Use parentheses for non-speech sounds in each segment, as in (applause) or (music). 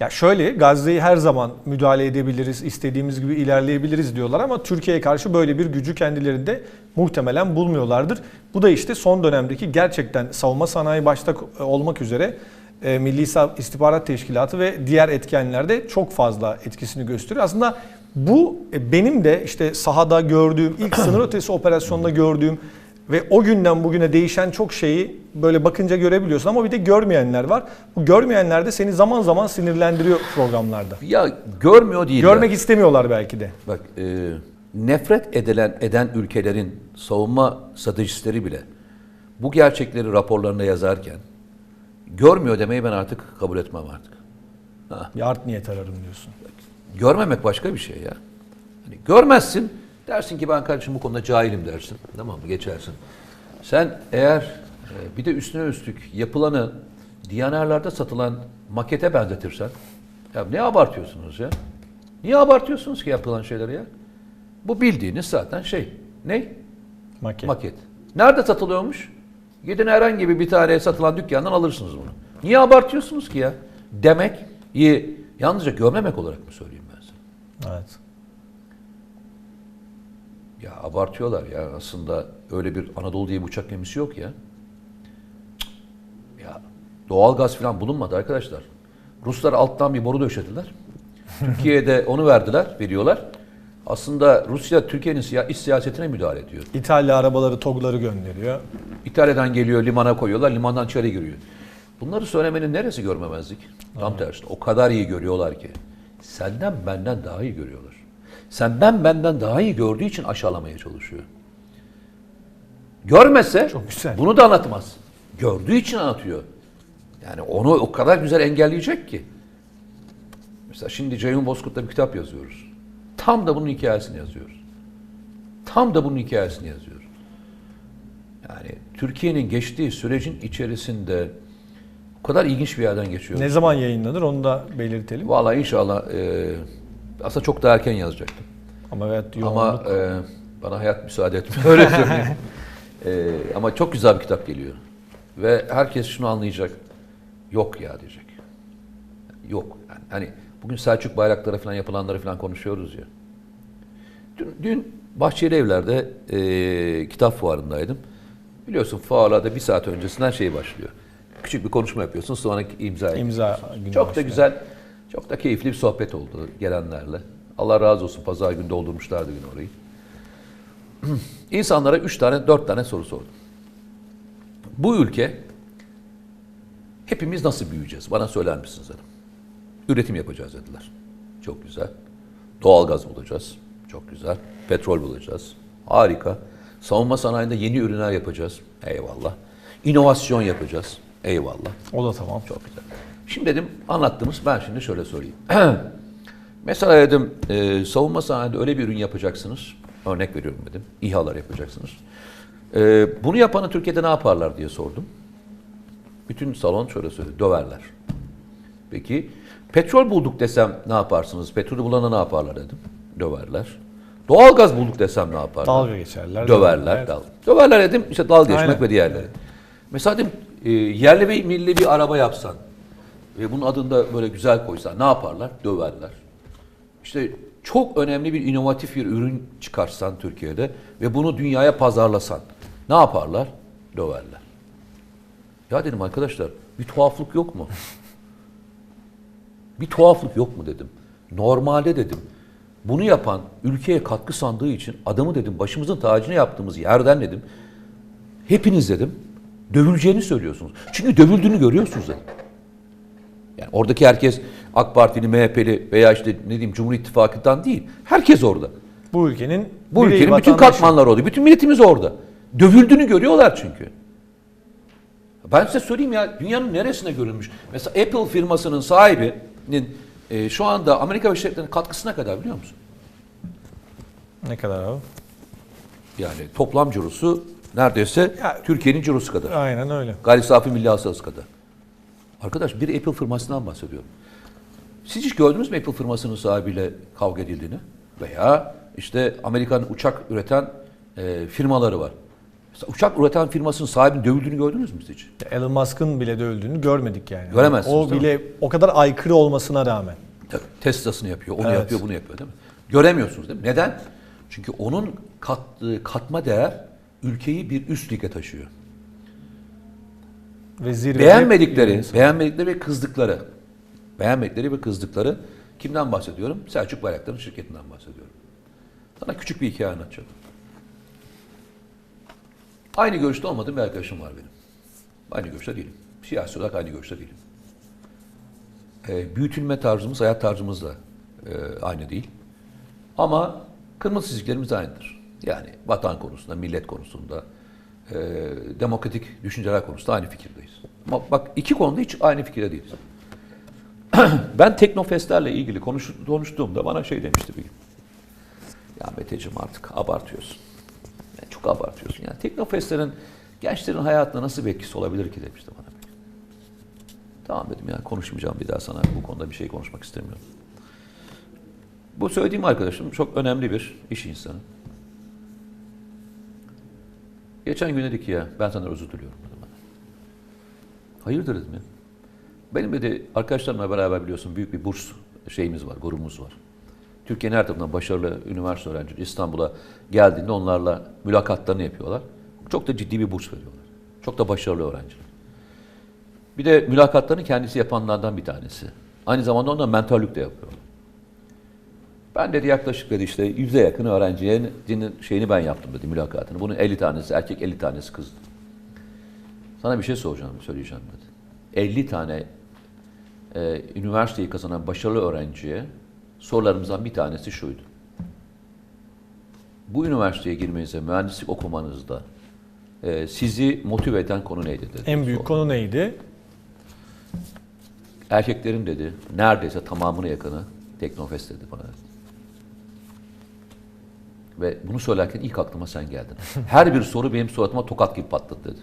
Ya şöyle Gazze'yi her zaman müdahale edebiliriz, istediğimiz gibi ilerleyebiliriz diyorlar ama Türkiye'ye karşı böyle bir gücü kendilerinde muhtemelen bulmuyorlardır. Bu da işte son dönemdeki gerçekten savunma sanayi başta olmak üzere e, Milli İstihbarat Teşkilatı ve diğer etkenlerde çok fazla etkisini gösteriyor. Aslında bu e, benim de işte sahada gördüğüm, ilk sınır ötesi operasyonda gördüğüm ve o günden bugüne değişen çok şeyi böyle bakınca görebiliyorsun ama bir de görmeyenler var. Bu görmeyenler de seni zaman zaman sinirlendiriyor programlarda. Ya görmüyor değil. Görmek ya. istemiyorlar belki de. Bak e, nefret edilen eden ülkelerin savunma stratejistleri bile bu gerçekleri raporlarında yazarken görmüyor demeyi ben artık kabul etmem artık. Ha. Bir art niyet ararım diyorsun. Görmemek başka bir şey ya. Hani görmezsin dersin ki ben kardeşim bu konuda cahilim dersin. Tamam mı? Geçersin. Sen eğer e, bir de üstüne üstlük yapılanı Diyanerlerde satılan makete benzetirsen ya ne abartıyorsunuz ya? Niye abartıyorsunuz ki yapılan şeyleri ya? Bu bildiğiniz zaten şey. Ne? Maket. Maket. Nerede satılıyormuş? Gidin herhangi bir bir tane satılan dükkandan alırsınız bunu. Niye abartıyorsunuz ki ya? Demek iyi. Yalnızca görmemek olarak mı söyleyeyim ben size? Evet. Ya abartıyorlar ya aslında öyle bir Anadolu diye bir uçak gemisi yok ya. Ya doğal gaz falan bulunmadı arkadaşlar. Ruslar alttan bir boru döşediler. (laughs) Türkiye'de onu verdiler, veriyorlar. Aslında Rusya Türkiye'nin siya- iç siyasetine müdahale ediyor. İtalya arabaları, TOG'ları gönderiyor. İtalya'dan geliyor, limana koyuyorlar, limandan içeri giriyor. Bunları söylemenin neresi görmemezlik? Tam tersi. O kadar iyi görüyorlar ki. Senden benden daha iyi görüyorlar. Senden benden daha iyi gördüğü için aşağılamaya çalışıyor. Görmese Çok güzel. bunu da anlatmaz. Gördüğü için anlatıyor. Yani onu o kadar güzel engelleyecek ki. Mesela şimdi Ceyhun Bozkurt'ta bir kitap yazıyoruz. Tam da bunun hikayesini yazıyoruz. Tam da bunun hikayesini yazıyoruz. Yani Türkiye'nin geçtiği sürecin içerisinde o kadar ilginç bir yerden geçiyor. Ne zaman yayınlanır onu da belirtelim. Vallahi inşallah e, aslında çok daha erken yazacaktım. Ama Ama yoğunluk. e, bana hayat müsaade etmiyor. (laughs) Öyle söyleyeyim. E, ama çok güzel bir kitap geliyor. Ve herkes şunu anlayacak. Yok ya diyecek. Yok. Yani, hani bugün Selçuk bayrakları falan yapılanları falan konuşuyoruz ya. Dün, dün Bahçeli Evler'de e, kitap fuarındaydım. Biliyorsun fuarlarda bir saat öncesinden şey başlıyor. Küçük bir konuşma yapıyorsun sonra imza İmza Çok da güzel, çok da keyifli bir sohbet oldu gelenlerle. Allah razı olsun pazar günü doldurmuşlardı gün orayı. (clears throat) İnsanlara üç tane, dört tane soru sordum. Bu ülke hepimiz nasıl büyüyeceğiz? Bana söyler misiniz dedim. Üretim yapacağız dediler. Çok güzel. Doğalgaz bulacağız. Çok güzel. Petrol bulacağız. Harika. Savunma sanayinde yeni ürünler yapacağız. Eyvallah. İnovasyon yapacağız. Eyvallah. O da tamam. Çok güzel. Şimdi dedim anlattınız ben şimdi şöyle sorayım. (clears throat) Mesela dedim e, savunma sanayinde öyle bir ürün yapacaksınız. Örnek veriyorum dedim. İHA'lar yapacaksınız. E, bunu yapanı Türkiye'de ne yaparlar diye sordum. Bütün salon şöyle söyledi. Döverler. Peki petrol bulduk desem ne yaparsınız? Petrolü bulana ne yaparlar dedim. Döverler. Doğalgaz bulduk desem ne yaparlar? Dalga geçerler. Döverler. Dal. Döverler dedim işte dal geçmek Aynen. ve diğerleri. Mesela dedim e, yerli ve milli bir araba yapsan ve bunun adını da böyle güzel koysan ne yaparlar? Döverler. İşte çok önemli bir inovatif bir ürün çıkarsan Türkiye'de ve bunu dünyaya pazarlasan ne yaparlar? Döverler. Ya dedim arkadaşlar bir tuhaflık yok mu? Bir tuhaflık yok mu dedim. Normalde dedim. Bunu yapan ülkeye katkı sandığı için adamı dedim başımızın tacını yaptığımız yerden dedim. Hepiniz dedim dövüleceğini söylüyorsunuz. Çünkü dövüldüğünü görüyorsunuz dedim. Yani oradaki herkes AK Partili, MHP'li veya işte ne diyeyim Cumhur İttifakı'ndan değil. Herkes orada. Bu ülkenin Bu ülkenin bütün katmanları orada. Bütün milletimiz orada. Dövüldüğünü görüyorlar çünkü. Ben size söyleyeyim ya dünyanın neresine görülmüş? Mesela Apple firmasının sahibinin e, şu anda Amerika Birleşik Devletleri'nin katkısına kadar biliyor musun? Ne kadar abi? Yani toplam cirosu neredeyse Ya- Türkiye'nin cirosu kadar. Aynen öyle. Gayri safi milli hasılası kadar. Arkadaş bir Apple firmasından bahsediyorum. Siz hiç gördünüz mü Apple firmasının sahibiyle kavga edildiğini? Veya işte Amerikan uçak üreten e, firmaları var. Mesela uçak üreten firmasının sahibinin dövüldüğünü gördünüz mü siz hiç? Elon Musk'ın bile de öldüğünü görmedik yani. Göremezsiniz, O bile o kadar aykırı olmasına rağmen. Tabii, Tesla'sını yapıyor, onu Evet. yapıyor, bunu yapıyor değil mi? Göremiyorsunuz değil mi? Neden? Çünkü onun kattığı katma değer ülkeyi bir üst lige taşıyor. Ve zirvede Beğenmedikleri, beğenmedikleri ve kızdıkları, beğenmedikleri ve kızdıkları kimden bahsediyorum? Selçuk Bayraktar'ın şirketinden bahsediyorum. Sana küçük bir hikaye anlatacağım. Aynı görüşte olmadığım bir arkadaşım var benim. Aynı görüşte değilim. Siyasi olarak aynı görüşte değilim. E, büyütülme tarzımız, hayat tarzımız da e, aynı değil. Ama kırmızı çizgilerimiz aynıdır. Yani vatan konusunda, millet konusunda, e, demokratik düşünceler konusunda aynı fikirdeyiz. Ama bak iki konuda hiç aynı fikirde değiliz. (clears throat) ben teknofestlerle ilgili konuş, konuştuğumda bana şey demişti bir gün. Ya Meteciğim artık abartıyorsun. Yani çok abartıyorsun. Yani teknofestlerin gençlerin hayatına nasıl bir etkisi olabilir ki demişti bana. Tamam dedim ya konuşmayacağım bir daha sana bu konuda bir şey konuşmak istemiyorum. Bu söylediğim arkadaşım çok önemli bir iş insanı. Geçen gün dedi ki ya ben senden özür diliyorum dedi bana. Hayırdır dedim ya. Benim dedi arkadaşlarımla beraber biliyorsun büyük bir burs şeyimiz var, grubumuz var. Türkiye'nin her tarafından başarılı üniversite öğrencileri İstanbul'a geldiğinde onlarla mülakatlarını yapıyorlar. Çok da ciddi bir burs veriyorlar. Çok da başarılı öğrenciler. Bir de mülakatlarını kendisi yapanlardan bir tanesi. Aynı zamanda ondan mentörlük de yapıyor. Ben dedi yaklaşık dedi işte yüze yakın öğrenciye şeyini ben yaptım dedi mülakatını. Bunun 50 tanesi erkek 50 tanesi kızdı. Sana bir şey soracağım, söyleyeceğim dedi. 50 tane e, üniversiteyi kazanan başarılı öğrenciye sorularımızdan bir tanesi şuydu. Bu üniversiteye girmenize, mühendislik okumanızda e, sizi motive eden konu neydi dedi. En büyük Sor. konu neydi? Erkeklerin dedi neredeyse tamamına yakını Teknofest dedi bana. Ve bunu söylerken ilk aklıma sen geldin. (laughs) Her bir soru benim suratıma tokat gibi patladı dedi.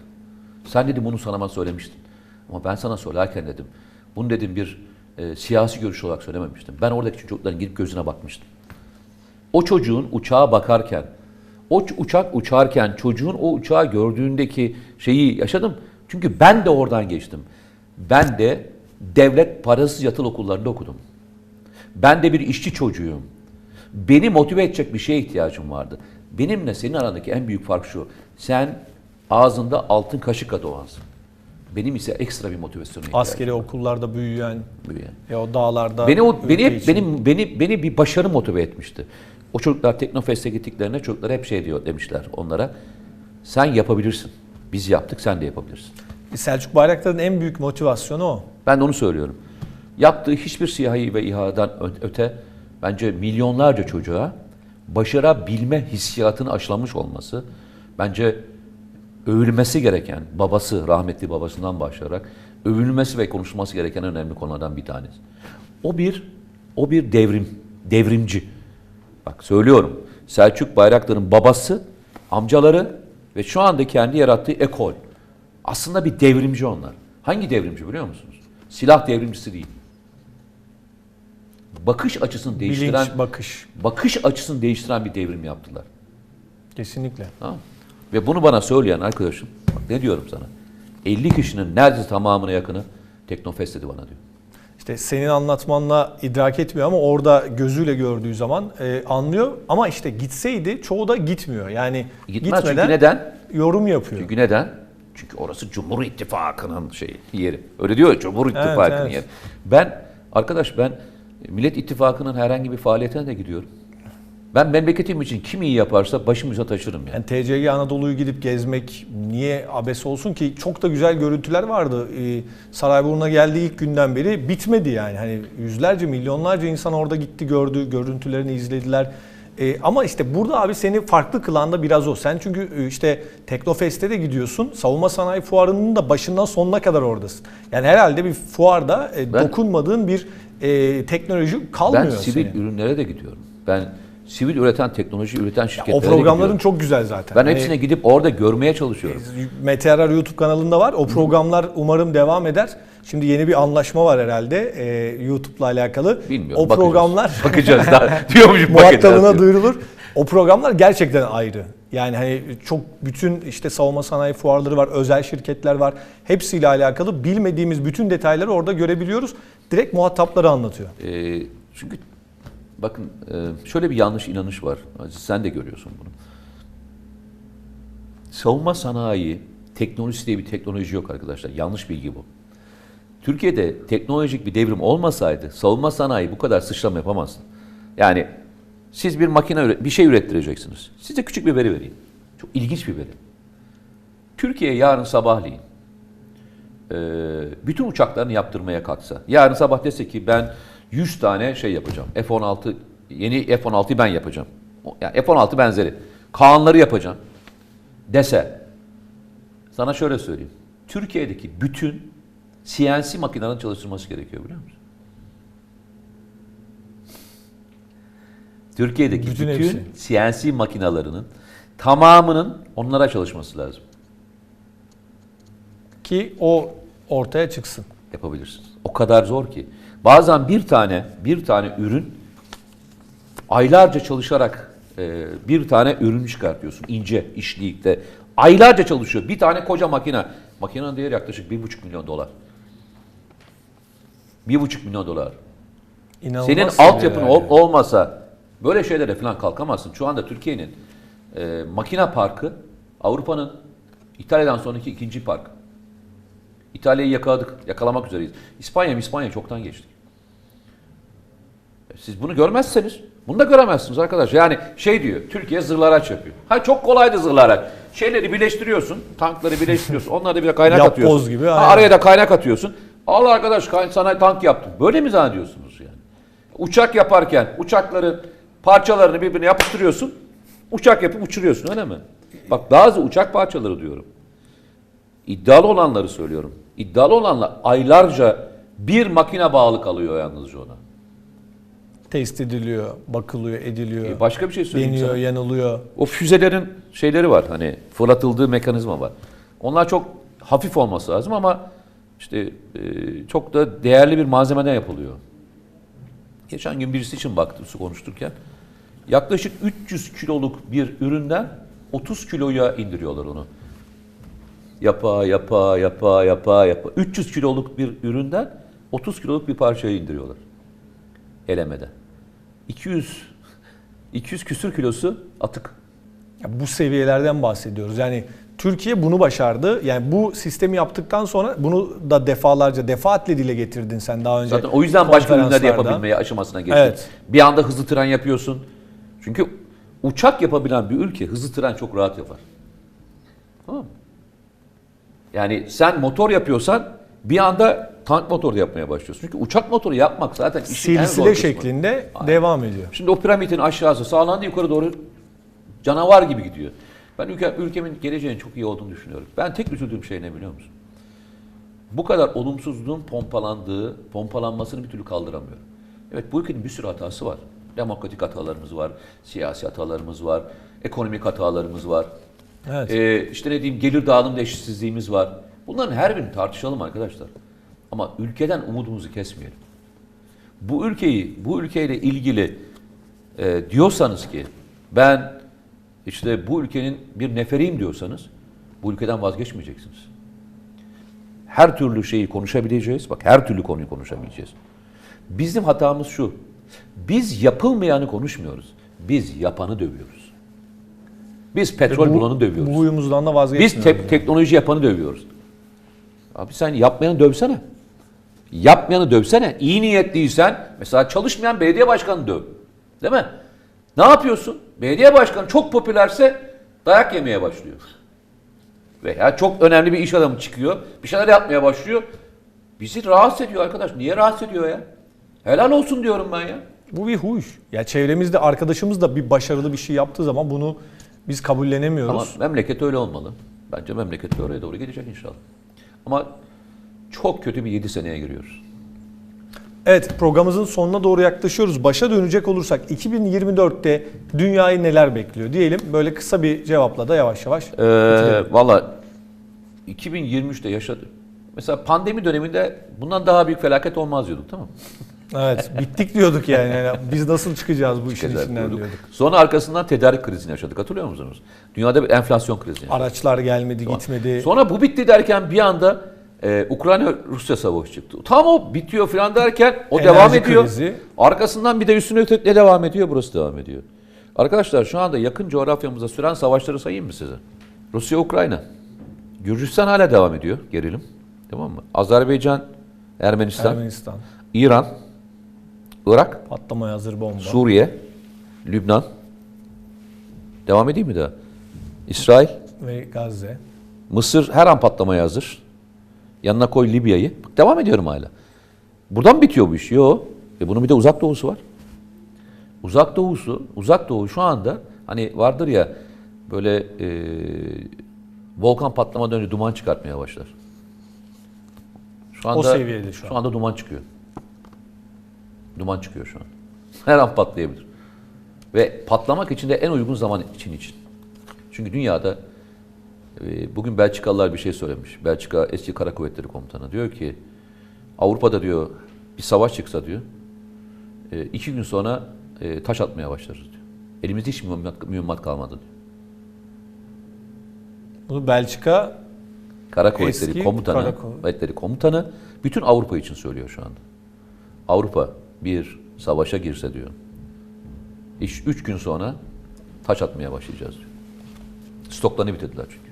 Sen dedi bunu sana söylemiştin. Ama ben sana söylerken dedim. Bunu dedim bir e, siyasi görüş olarak söylememiştim. Ben oradaki çocukların gidip gözüne bakmıştım. O çocuğun uçağa bakarken, o uçak uçarken çocuğun o uçağı gördüğündeki şeyi yaşadım. Çünkü ben de oradan geçtim. Ben de devlet parasız yatılı okullarında okudum. Ben de bir işçi çocuğuyum. Beni motive edecek bir şeye ihtiyacım vardı. Benimle senin arandaki en büyük fark şu. Sen ağzında altın kaşıkla doğansın. Benim ise ekstra bir motivasyona ihtiyacım Askeri okullarda büyüyen, var. e, o dağlarda Beni o beni hep benim beni beni bir başarı motive etmişti. O çocuklar Teknofest'e gittiklerinde çocuklar hep şey diyor demişler onlara. Sen yapabilirsin. Biz yaptık sen de yapabilirsin. Selçuk Bayraktar'ın en büyük motivasyonu o. Ben de onu söylüyorum. Yaptığı hiçbir siyahi ve İHA'dan öte bence milyonlarca çocuğa başarabilme hissiyatını aşılamış olması bence övülmesi gereken babası, rahmetli babasından başlayarak övülmesi ve konuşulması gereken önemli konulardan bir tanesi. O bir o bir devrim, devrimci. Bak söylüyorum. Selçuk Bayraktar'ın babası, amcaları ve şu anda kendi yarattığı ekol. Aslında bir devrimci onlar. Hangi devrimci biliyor musunuz? Silah devrimcisi değil. Bakış açısını değiştiren, Bilinç, bakış. bakış açısını değiştiren bir devrim yaptılar. Kesinlikle. Tamam? Ve bunu bana söyleyen arkadaşım, bak ne diyorum sana? 50 kişinin neredeyse tamamına yakını Teknofest dedi bana diyor. İşte senin anlatmanla idrak etmiyor ama orada gözüyle gördüğü zaman e, anlıyor. Ama işte gitseydi çoğu da gitmiyor. Yani Gitmez gitmeden çünkü neden? yorum yapıyor. Çünkü neden? Çünkü orası Cumhur İttifakı'nın şeyi, yeri. Öyle diyor ya Cumhur İttifakı'nın evet. yeri. Ben, arkadaş ben Millet İttifakı'nın herhangi bir faaliyetine de gidiyorum. Ben memleketim için kim iyi yaparsa başımıza taşırım yani. Yani TCG Anadolu'yu gidip gezmek niye abes olsun ki? Çok da güzel görüntüler vardı. Ee, Sarayburnu'na geldiği ilk günden beri bitmedi yani. Hani yüzlerce, milyonlarca insan orada gitti, gördü, görüntülerini izlediler. Ee, ama işte burada abi seni farklı kılan da biraz o. Sen çünkü e, işte Teknofest'e de gidiyorsun. Savunma Sanayi Fuarı'nın da başından sonuna kadar oradasın. Yani herhalde bir fuarda e, Ben- dokunmadığın bir e, teknoloji kalmıyor Ben sivil senin. ürünlere de gidiyorum. Ben sivil üreten, teknoloji üreten şirketlere O programların gidiyorum. çok güzel zaten. Ben Hani- hepsine gidip orada görmeye çalışıyorum. Mete Yarar YouTube kanalında var. O programlar umarım devam eder. Şimdi yeni bir anlaşma var herhalde e, YouTube'la alakalı. Bilmiyorum. O bakacağız. programlar (laughs) bakacağız daha. Diyormuşum (laughs) muhatabına duyurulur. O programlar gerçekten ayrı. Yani hani çok bütün işte savunma sanayi fuarları var, özel şirketler var. Hepsiyle alakalı bilmediğimiz bütün detayları orada görebiliyoruz. Direkt muhatapları anlatıyor. Ee, çünkü bakın e, şöyle bir yanlış inanış var. Sen de görüyorsun bunu. Savunma sanayi teknolojisi diye bir teknoloji yok arkadaşlar. Yanlış bilgi bu. Türkiye'de teknolojik bir devrim olmasaydı savunma sanayi bu kadar sıçrama yapamazdı. Yani siz bir makine bir şey ürettireceksiniz. Size küçük bir veri vereyim. Çok ilginç bir veri. Türkiye yarın sabahleyin bütün uçaklarını yaptırmaya kalksa, yarın sabah dese ki ben 100 tane şey yapacağım, F-16, yeni F-16'yı ben yapacağım. Yani F-16 benzeri. Kaanları yapacağım dese, sana şöyle söyleyeyim. Türkiye'deki bütün CNC makinelerin çalıştırması gerekiyor biliyor musun? Türkiye'deki Bütün bütün, hepsi. CNC makinalarının tamamının onlara çalışması lazım. Ki o ortaya çıksın. yapabilirsiniz. O kadar zor ki. Bazen bir tane bir tane ürün aylarca çalışarak e, bir bir ürün çıkartıyorsun ince işleyikte. Aylarca çalışıyor. Bir tane koca makine. Makinenin değeri yaklaşık bir buçuk milyon dolar. Bir buçuk milyon dolar. İnanılmaz Senin altyapın yani. ol- olmasa böyle şeylere falan kalkamazsın. Şu anda Türkiye'nin e, makine parkı Avrupa'nın İtalya'dan sonraki ikinci park. İtalya'yı yakaladık, yakalamak üzereyiz. İspanya, İspanya çoktan geçtik. E, Siz bunu görmezseniz, bunu da göremezsiniz arkadaş. Yani şey diyor, Türkiye zırhlı araç yapıyor. Ha çok kolaydı zırhlı araç. Şeyleri birleştiriyorsun, tankları birleştiriyorsun, onlara da bir de kaynak Yapboz atıyorsun. gibi, Ha, aynen. araya da kaynak atıyorsun. Al arkadaş sana tank yaptım. Böyle mi zannediyorsunuz yani? Uçak yaparken uçakların parçalarını birbirine yapıştırıyorsun. Uçak yapıp uçuruyorsun öyle mi? Bak bazı uçak parçaları diyorum. İddialı olanları söylüyorum. İddialı olanlar aylarca bir makine bağlı kalıyor yalnızca ona. Test ediliyor, bakılıyor, ediliyor. E başka bir şey söyleyeyim deniyor, sana. yanılıyor. O füzelerin şeyleri var hani fırlatıldığı mekanizma var. Onlar çok hafif olması lazım ama işte e, çok da değerli bir malzemeden yapılıyor. Geçen gün birisi için baktım su konuşturken yaklaşık 300 kiloluk bir üründen 30 kiloya indiriyorlar onu. Yapa yapa yapa yapa yapa 300 kiloluk bir üründen 30 kiloluk bir parçayı indiriyorlar. Elemeden. 200 200 küsür kilosu atık. Ya bu seviyelerden bahsediyoruz. Yani Türkiye bunu başardı. Yani bu sistemi yaptıktan sonra bunu da defalarca defaatle dile getirdin sen daha önce. Zaten o yüzden başka ürünler yapabilmeye aşamasına geçti. Evet. Bir anda hızlı tren yapıyorsun. Çünkü uçak yapabilen bir ülke hızlı tren çok rahat yapar. Tamam mı? Yani sen motor yapıyorsan bir anda tank motoru yapmaya başlıyorsun. Çünkü uçak motoru yapmak zaten işin en zor Silsile şeklinde Aynen. devam ediyor. Şimdi o piramidin aşağısı sağlandı yukarı doğru canavar gibi gidiyor. Ben ülke, ülkemin geleceğinin çok iyi olduğunu düşünüyorum. Ben tek üzüldüğüm şey ne biliyor musun? Bu kadar olumsuzluğun pompalandığı, pompalanmasını bir türlü kaldıramıyorum. Evet bu ülkenin bir sürü hatası var. Demokratik hatalarımız var, siyasi hatalarımız var, ekonomik hatalarımız var. Evet. Ee, işte ne diyeyim gelir dağılımda eşitsizliğimiz var. Bunların her birini tartışalım arkadaşlar. Ama ülkeden umudumuzu kesmeyelim. Bu ülkeyi, bu ülkeyle ilgili e, diyorsanız ki ben işte bu ülkenin bir neferiyim diyorsanız bu ülkeden vazgeçmeyeceksiniz. Her türlü şeyi konuşabileceğiz. Bak her türlü konuyu konuşabileceğiz. Bizim hatamız şu. Biz yapılmayanı konuşmuyoruz. Biz yapanı dövüyoruz. Biz petrol Bu- bulanı dövüyoruz. Bu huyumuzdan da Biz vazgeçmiyoruz. tek- yani. teknoloji yapanı dövüyoruz. Abi sen yapmayanı dövsene. Yapmayanı dövsene. İyi niyetliysen mesela çalışmayan belediye başkanı döv. Değil mi? Ne yapıyorsun? Belediye başkanı çok popülerse dayak yemeye başlıyor. Veya çok önemli bir iş adamı çıkıyor. Bir şeyler yapmaya başlıyor. Bizi rahatsız ediyor arkadaş. Niye rahatsız ediyor ya? Helal olsun diyorum ben ya. Bu bir huy. Ya çevremizde arkadaşımız da bir başarılı bir şey yaptığı zaman bunu biz kabullenemiyoruz. Ama memleket öyle olmalı. Bence memleket de oraya doğru gidecek inşallah. Ama çok kötü bir 7 seneye giriyoruz. Evet programımızın sonuna doğru yaklaşıyoruz. Başa dönecek olursak 2024'te dünyayı neler bekliyor diyelim. Böyle kısa bir cevapla da yavaş yavaş. Ee, Valla 2023'te yaşadı. Mesela pandemi döneminde bundan daha büyük felaket olmaz diyorduk tamam mı? Evet bittik diyorduk yani. Yani Biz nasıl çıkacağız bu işin içinden diyorduk. diyorduk. Sonra arkasından tedarik krizini yaşadık. Hatırlıyor musunuz? Dünyada bir enflasyon krizi. yaşadık. Araçlar gelmedi gitmedi. Sonra bu bitti derken bir anda e, Ukrayna-Rusya savaşı çıktı. Tam o bitiyor falan derken o Enerji devam ediyor. krizi. Arkasından bir de üstüne ötekle devam ediyor. Burası devam ediyor. Arkadaşlar şu anda yakın coğrafyamızda süren savaşları sayayım mı size? Rusya-Ukrayna. Gürcistan hala devam ediyor gerilim. Tamam mı? Azerbaycan, Ermenistan, Ermenistan. İran, Irak, Patlamaya hazır bomba. Suriye, Lübnan. Devam edeyim mi daha? İsrail, Ve Gazze. Mısır her an patlamaya hazır. Yanına koy Libya'yı. Bak, Devam ediyorum hala. Buradan bitiyor bu iş. Yok. E bunun bir de uzak doğusu var. Uzak doğusu, uzak doğu şu anda hani vardır ya böyle e, volkan patlamadan önce duman çıkartmaya başlar. Şu anda, seviyede şu an. Şu anda duman çıkıyor. Duman çıkıyor şu an. Her an patlayabilir. Ve patlamak için de en uygun zaman için için. Çünkü dünyada e, bugün Belçikalılar bir şey söylemiş. Belçika eski kara kuvvetleri komutanı diyor ki Avrupa'da diyor bir savaş çıksa diyor e, iki gün sonra e, taş atmaya başlarız diyor. Elimizde hiç mühimmat, mühimmat kalmadı diyor. Bunu Belçika Kara kuvvetleri komutanı, kara kuvvet- kuvvetleri komutanı bütün Avrupa için söylüyor şu anda. Avrupa bir savaşa girse diyor. İş üç gün sonra taş atmaya başlayacağız diyor. Stoklarını bitirdiler çünkü.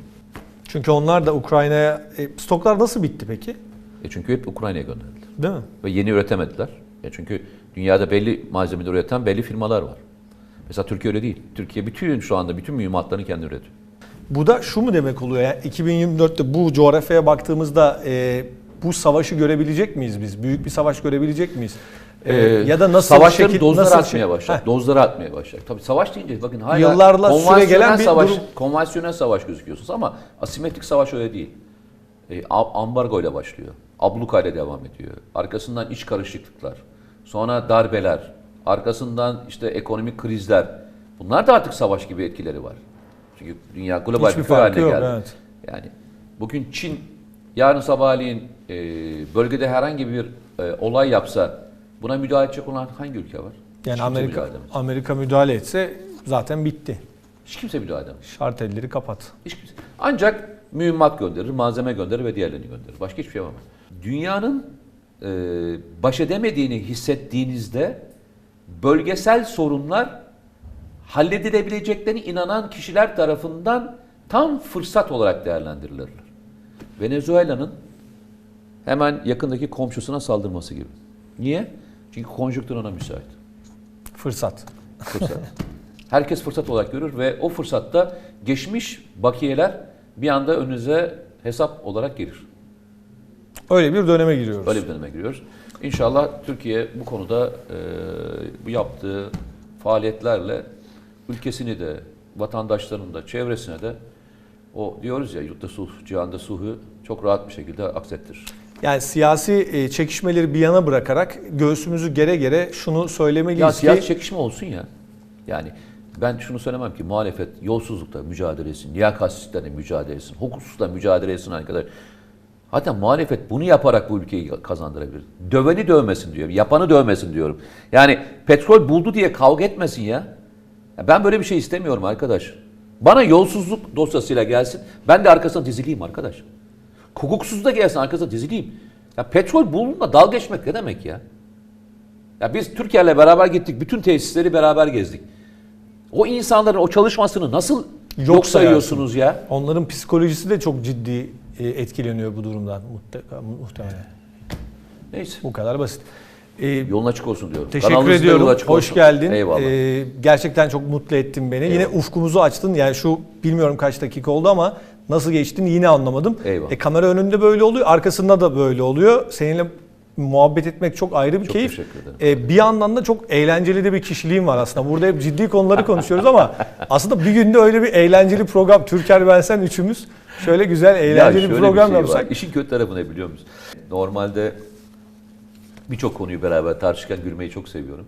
çünkü onlar da Ukrayna'ya e, stoklar nasıl bitti peki? E çünkü hep Ukrayna'ya gönderildiler. Değil mi? Ve yeni üretemediler. E çünkü dünyada belli malzemeleri üreten belli firmalar var. Mesela Türkiye öyle değil. Türkiye bütün şu anda bütün mühimmatlarını kendi üretiyor. Bu da şu mu demek oluyor? Yani 2024'te bu coğrafyaya baktığımızda e, bu savaşı görebilecek miyiz biz? Büyük bir savaş görebilecek miyiz? E, ya da nasıl savaşların şekil- dozları nasıl artmaya şey- başlar. Heh. Dozları artmaya başlar. Tabii savaş deyince bakın hala Yıllarla süre gelen bir savaş, durum. konvansiyonel savaş gözüküyorsunuz ama asimetrik savaş öyle değil. E, ambargo ile başlıyor. Abluka ile devam ediyor. Arkasından iç karışıklıklar. Sonra darbeler. Arkasından işte ekonomik krizler. Bunlar da artık savaş gibi etkileri var. Çünkü dünya global Hiçbir bir haline yok, geldi. evet. Yani bugün Çin yarın sabahleyin e, bölgede herhangi bir e, olay yapsa buna müdahale edecek olan hangi ülke var? Hiç Yani kimse Amerika müdahale edemez. Amerika müdahale etse zaten bitti. Hiç kimse müdahale edemez. Şart elleri kapat. Hiç kimse. Ancak mühimmat gönderir, malzeme gönderir ve diğerlerini gönderir. Başka hiçbir şey yapamaz. Dünyanın e, baş edemediğini hissettiğinizde bölgesel sorunlar halledilebileceklerine inanan kişiler tarafından tam fırsat olarak değerlendirilirler. Venezuela'nın hemen yakındaki komşusuna saldırması gibi. Niye? Çünkü konjonktür ona müsait. Fırsat. Fırsat. (laughs) Herkes fırsat olarak görür ve o fırsatta geçmiş bakiyeler bir anda önünüze hesap olarak gelir. Öyle bir döneme giriyoruz. Öyle bir döneme giriyoruz. İnşallah Türkiye bu konuda e, bu yaptığı faaliyetlerle ülkesini de, vatandaşlarını da, çevresine de o diyoruz ya yurtta sulh, cihanda sulhu çok rahat bir şekilde aksettirir. Yani siyasi e, çekişmeleri bir yana bırakarak göğsümüzü gere gere şunu söylemeliyiz Ya ki siyasi çekişme olsun ya. Yani ben şunu söylemem ki muhalefet yolsuzlukla mücadele etsin, liyakatsizliklerle mücadele etsin, hukuksuzla mücadele etsin arkadaş. Hatta muhalefet bunu yaparak bu ülkeyi kazandırabilir. Döveni dövmesin diyor, yapanı dövmesin diyorum. Yani petrol buldu diye kavga etmesin ya. Ya Ben böyle bir şey istemiyorum arkadaş. Bana yolsuzluk dosyasıyla gelsin, ben de arkasına dizileyim arkadaş. Hukuksuz da gelsin arkasına dizileyim. Ya petrol bulduğunda dalga geçmek ne demek ya? Ya biz Türkiye'yle beraber gittik. Bütün tesisleri beraber gezdik. O insanların o çalışmasını nasıl yok, Yok sayıyorsunuz ya? onların psikolojisi de çok ciddi e, etkileniyor bu durumdan muhte- muhtemelen. Neyse. Bu kadar basit. E, Yolun açık olsun diyorum. Teşekkür ediyorum. Hoş olsun. geldin. Eyvallah. Ee, gerçekten çok mutlu ettin beni. Yine ufkumuzu açtın. Yani şu bilmiyorum kaç dakika oldu ama nasıl geçtin yine anlamadım. Eyvallah. E, kamera önünde böyle oluyor, arkasında da böyle oluyor. Seninle muhabbet etmek çok ayrı bir Çok keyif. teşekkür ederim. E, bir yandan da çok eğlenceli de bir kişiliğin var aslında. Burada hep ciddi konuları (laughs) konuşuyoruz ama aslında bir günde öyle bir eğlenceli program. Türker ben sen üçümüz şöyle güzel eğlenceli Ya bir şöyle program şey var. yapsak. İşin kötü tarafı ne biliyor musun? Normalde birçok konuyu beraber tartışırken gülmeyi çok seviyorum.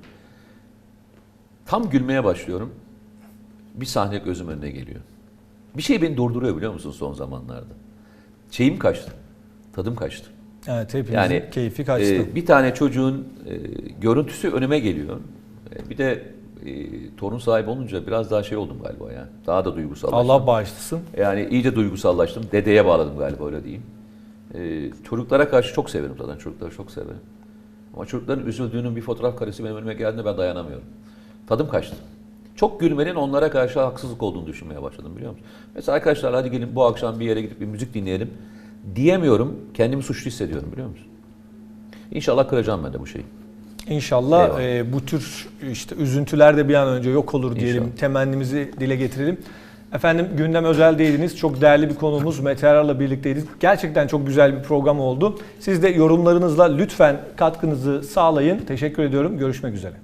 Tam gülmeye başlıyorum. Bir sahne gözüm önüne geliyor. Bir şey beni durduruyor biliyor musun son zamanlarda? Şeyim kaçtı. Tadım kaçtı. Evet hepimizin Yani keyfi kaçtı. e, bir tane çocuğun e, görüntüsü önüme geliyor. E, bir de e, torun sahibi olunca biraz daha şey oldum galiba yani. Daha da duygusallaştım. Allah bağışlasın. Yani iyice duygusallaştım. Dedeye bağladım galiba öyle diyeyim. Ee, çocuklara karşı çok severim zaten. Çocukları çok severim. Ama çocukların üzüldüğünün bir fotoğraf karesi benim önüme geldiğinde ben dayanamıyorum. Tadım kaçtı. Çok gülmenin onlara karşı haksızlık olduğunu düşünmeye başladım biliyor musun? Mesela arkadaşlar hadi gelin bu akşam bir yere gidip bir müzik dinleyelim. Diyemiyorum. Kendimi suçlu hissediyorum biliyor musun? İnşallah kıracağım ben de bu şeyi. İnşallah e, bu tür işte üzüntüler de bir an önce yok olur diyelim. İnşallah. Temennimizi dile getirelim. Efendim gündem özeldeydiniz. Çok değerli bir konuğumuz Mete Arar'la birlikteydik. Gerçekten çok güzel bir program oldu. Siz de yorumlarınızla lütfen katkınızı sağlayın. Teşekkür ediyorum. Görüşmek üzere.